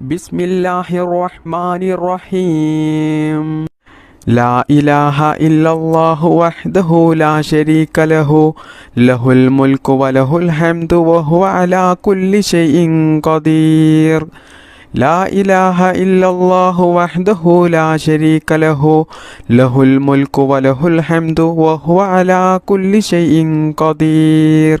بسم الله الرحمن الرحيم لا إله إلا الله وحده لا شريك له له الملك وله الحمد وهو على كل شيء قدير لا إله إلا الله وحده لا شريك له له الملك وله الحمد وهو على كل شيء قدير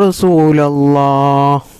رسول الله.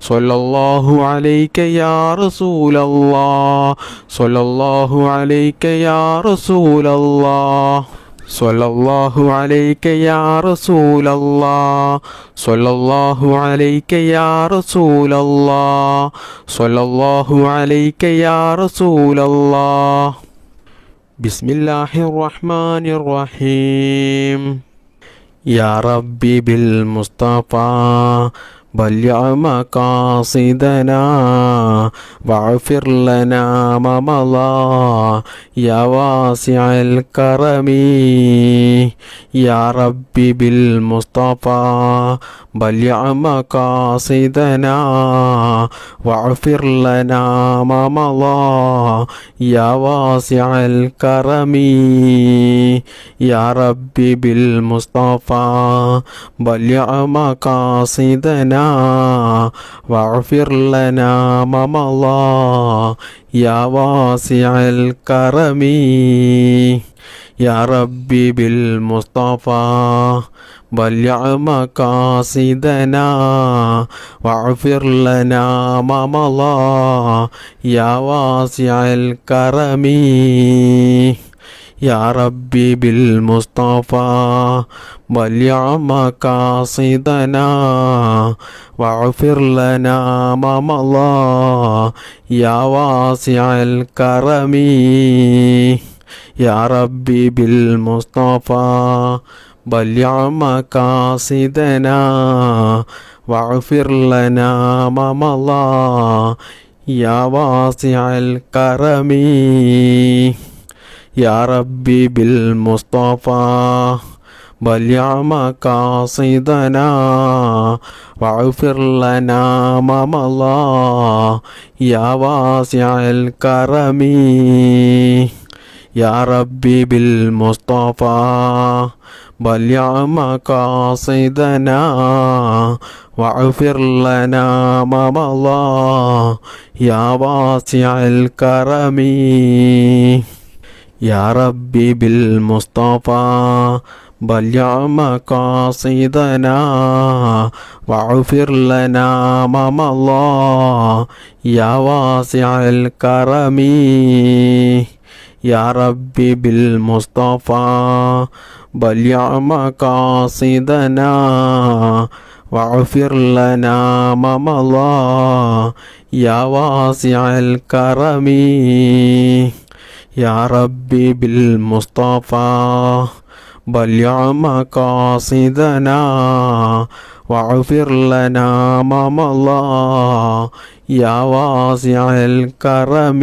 صلى الله عليك يا رسول الله. صلى الله عليك يا رسول الله. صلى الله عليك يا رسول الله. صلى الله عليك يا رسول الله. صلى الله عليك يا رسول الله. بسم الله الرحمن الرحيم. يا ربي بالمصطفى بلغ مقاصدنا واغفر لنا ما مضى يا واسع الكرم يا ربي بالمصطفى بلع مقاصدنا واغفر لنا ما مضى يا واسع الكرم يا ربي بالمصطفى بلع مقاصدنا واغفر لنا ما مضى يا واسع الكرم يا ربي بالمصطفى. بلع مقاصدنا واغفر لنا ما مضى يا واسع الكرم يا ربي بالمصطفى بلع مقاصدنا واغفر لنا ما مضى يا واسع الكرم يا ربي بالمصطفى بلع مقاصدنا واغفر لنا ما مضى يا واسع الكرم يا ربي بالمصطفى بلع مقاصدنا واغفر لنا ما مضى يا واسع الكرم يا ربي بالمصطفى بلع مقاصدنا واغفر لنا ما مضى يا واسع الكرم يا ربي بالمصطفى بلع مقاصدنا واغفر لنا ما مضى يا واسع الكرم يا ربي بالمصطفى بلع مقاصدنا واغفر لنا ما مضى يا واسع الكرم يا ربي بالمصطفى بلع مقاصدنا واغفر لنا ما مضى يا واسع الكرم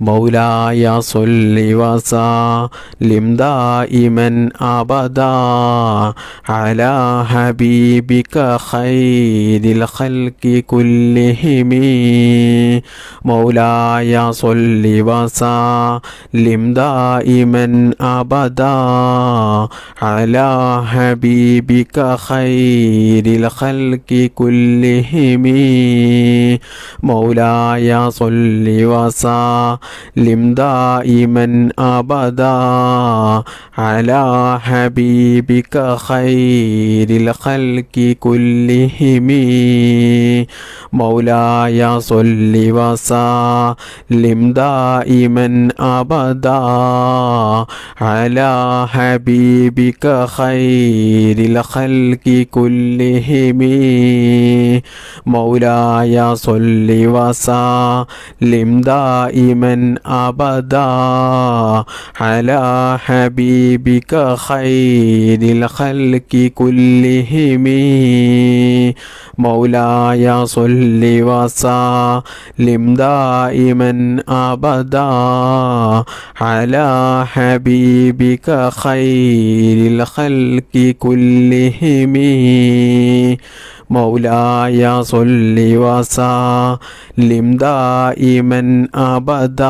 مولاي صل وسلم دائما ابدا على حبيبك خير الخلق كلهم مولاي صل وسلم دائما ابدا على حبيبك خير الخلق كلهم مولاي صل وسلم لم دائما أبدا على حبيبك خير الخلق كلهم مولاي صل وسلم دائما أبدا على حبيبك خير الخلق كلهم مولاي صل وسلم دائما أبدا على حبيبك خير الخلق كلهم. مولاي صل وسلم دائما أبدا على حبيبك خير الخلق كلهم. مولاي صل وسلم دائما صلى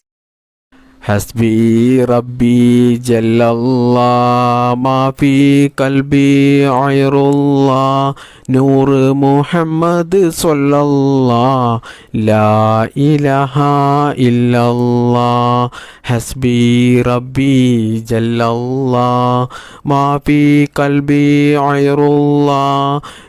حسبي ربي جل الله ما في قلبي غير الله نور محمد صلى الله لا إله إلا الله حسبي ربي جل الله ما في قلبي غير الله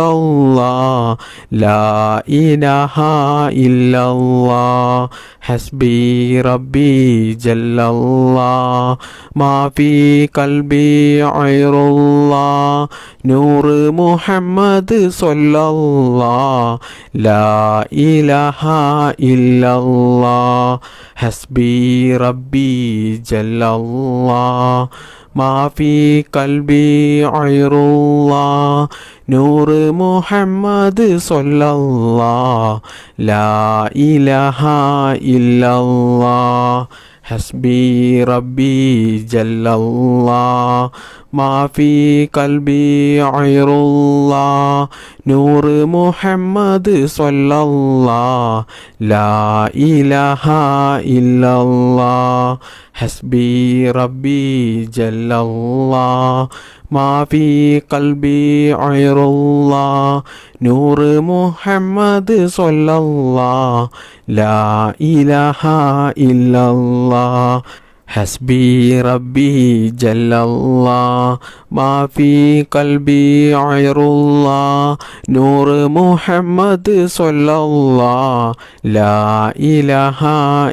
الله حسبي ربي جل الله ما في قلبي غير الله نور محمد صلى الله لا إله إلا الله حسبي ربي جل الله ما في قلبي غير الله نور محمد صلى الله لا إله إلا الله حسبي ربي جل الله ما في قلبي غير الله نور محمد صلى الله لا إله إلا الله حسبي ربي جل الله ما في قلبي غير الله نور محمد صلى الله لا إله إلا الله حسبي ربي جل الله. ما في قلبي غير الله. نور محمد صلى الله. لا إله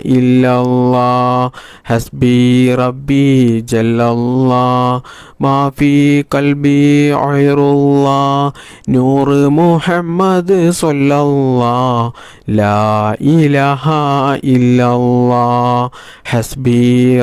إلا الله. حسبي ربي جل الله. ما في قلبي غير الله. نور محمد صلى الله. لا إله إلا الله. حسبي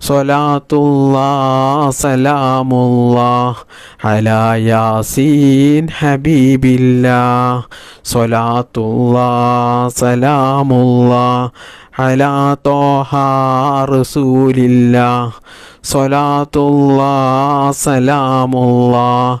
صلاة الله سلام الله على ياسين حبيب الله صلاة الله سلام الله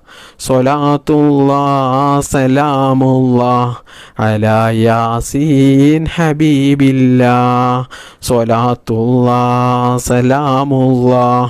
സൊലാത്തുല്ലാ സലാമുല്ലാ അലാ യാസീൻ ഹബീബില്ലാ. സൊലാത്തുല്ലാ സലാമുല്ലാ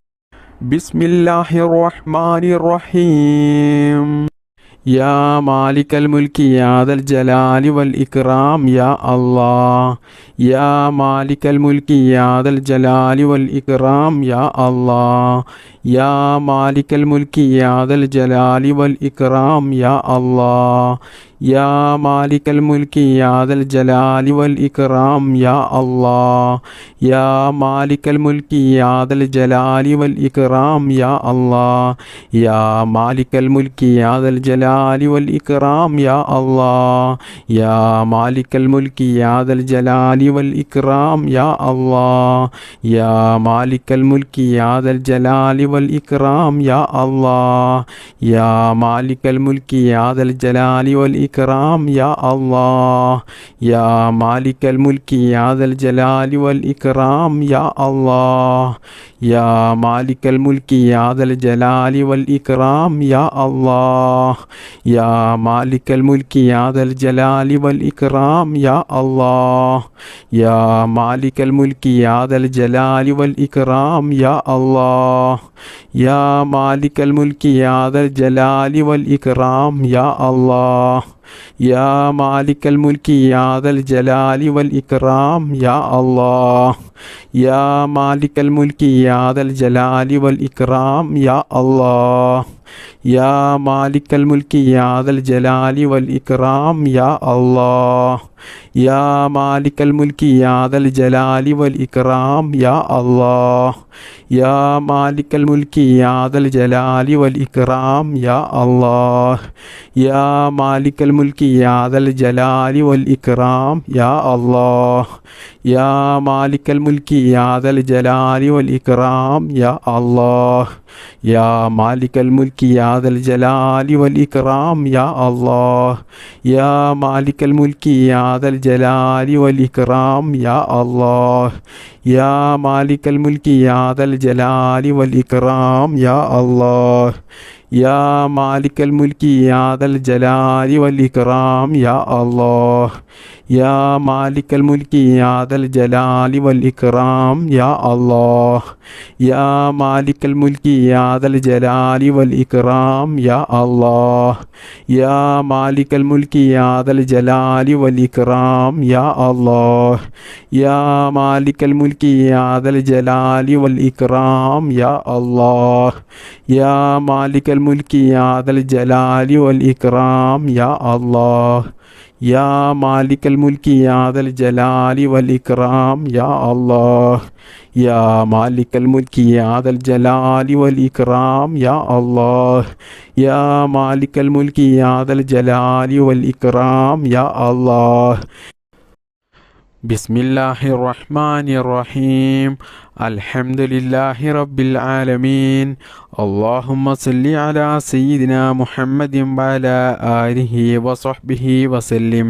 ബിസ്മില്ലാഹി റഹ്മാനി റഹീം യാ മാലിക്കൽ മുൽക്കി യാദൽ ജലാലി വൽ ഇക്റാം യാ അള്ളാ യാ മാലിക്കൽ മുൽക്കി യാദൽ ജലാലി വൽ ഇക്റാം യാ അള്ളാ യാ മാലിക്കൽ മുൽക്കി യാദൽ ജലാലി വൽ ഇക്റാം യാ അള്ളാ യാ മാലിക്കൽ മുൽക്കി യാദൽ ജലാലി വൽ ഇക്റാം യാ അള്ളാ യാ മാലിക്കൽ മുൽക്കി യാദൽ ജലാലി വൽ ഇക്റാം യാ അള്ളാ യാ മാലിക്കൽ മുൽക്കി യാദൽ ജലാലി വൽ ഇക്റാം യാ അള്ളാ യാ മാലിക്കൽ മുൽക്കി യാദൽ ജലാലി വൽ ഇക്റാം യാ അള്ളാ യാ മാലിക്കൽ മുൽക്കി യാദൽ ജലാലി വൽ ഇക്റാം യാ അള്ളാ യാ മാലിക്കൽ മുൽക്കി യാദൽ ജലാലി വൽ والإكرام يا الله يا مالك الملك يا ذا الجلال والإكرام يا الله يا مالك الملك يا ذا الجلال والإكرام يا الله يا مالك الملك يا ذا الجلال والإكرام يا الله يا مالك الملك يا ذا الجلال والإكرام يا الله يا مالك الملك يا ذا الجلال والإكرام يا الله യാ മാലിക്കൽ മുൽക്കി യാദൽ ജലാലി വൽ ഇക്റാം യാ അള്ളാഹ് യാ മാലിക്കൽ മുൽക്കി യാദൽ ജലാലി വൽ ഇക്രാം യാ അള്ളാ യാ മാലിക്കൽ മുൽക്കി യാദൽ ജലാലി വൽ ഇക്രാം യാ അള്ളാ യാ മാലിക്കൽ മുൽക്കി യാദൽ ജലാലി വൽ ഇക്രാം യാ അള്ളാ യാ മാലിക്കൽ മുൽക്കി യാദൽ ജലാലി വൽ ഇക്രാം യാ അള്ളാ യാ മാലിക്കൽ മുൽക്കി യാദൽ ജലാലി വൽ ഇക്രാം യാ അള്ളാ യാ മാലിക്കൽ മുൽക്കി യാദൽ ജലാലി വൽ ഇക്റാം യാ അള്ളാഹ് യാ മാലിക്കൽ മുൽക്കി യാദൽ ജലാലി വൽ ഇക്റാം യാ അള്ളാഹ് യാ മാലിക്കൽ മുൽക്കി യാദൽ ജലാലി വൽ ഇക്റാം യാ അള്ളാഹ് യാ മാലിക്കൽ മുൽക്കി യാദൽ ജലാലി വൽ ഇക്റാം യാ അള്ളാഹ് യാ മാലിക്കൽ മുൽക്കി യാദൽ ജലാലി വൽ ഇക്റാം യാ അള്ളാഹ് യാ മാലിക്കൽ മുൽക്കി യാദൽ ജലാലി വൽ ഇക്റാം യാ അള്ളാഹ് യാ മാലിക്കൽ മുൽക്കി യാദൽ ജലാലി വൽ ഇക്റാം യാ അള്ളാഹ് യാ മാലിക്കൽ മുൽക്കി യാദൽ ജലാലി വൽ ഇക്റാം യാ അള്ളാഹ് യാ മാലിക്കൽ മുൽക്കി യാദൽ ജലാലി വൽ ഇക്റാം യാ അള്ളാഹ് യാ മാലിക്കൽ മുൽക്കി യാദൽ ജലാലി വൽ ഇക്റാം യാ അള്ളാഹ് യാ മാലിക്കൽ മുൽക്കി യാദൽ ജലാലി വലിക്രാം യാ അള്ളാഹ് യാ മാലിക്കൽ മുൽക്കി യാദൽ ജലാലി വലിക്രാം യാ അള്ളാഹ് യാ മാലിക്കൽ മുൽക്കി യാദൽ ജലാലി വലിക്രാം യാ അള്ളാഹ് ബിസ്മില്ലാഹി റഹ്മാനി റഹീം അൽഹംദുലില്ലാഹി റബ്ബിൽ ആലമീൻ. അള്ളാഹുമ്മ സല്ലി അലാ സയ്യിദിന മുഹമ്മദിൻ വഅല ആലിഹി വസഹ്ബിഹി വസല്ലിം.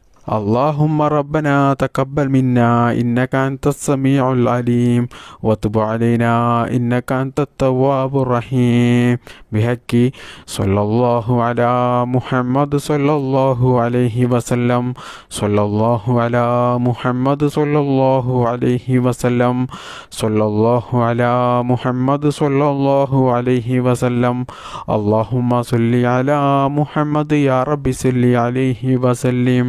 اللهم ربنا تقبل منا إنك أنت السميع العليم وتب علينا إنك أنت التواب الرحيم بحق صلى الله على محمد صلى الله عليه وسلم صلى الله على محمد صلى الله عليه وسلم صلى الله على محمد صلى الله عليه وسلم اللهم صل على محمد يا رب صل عليه وسلم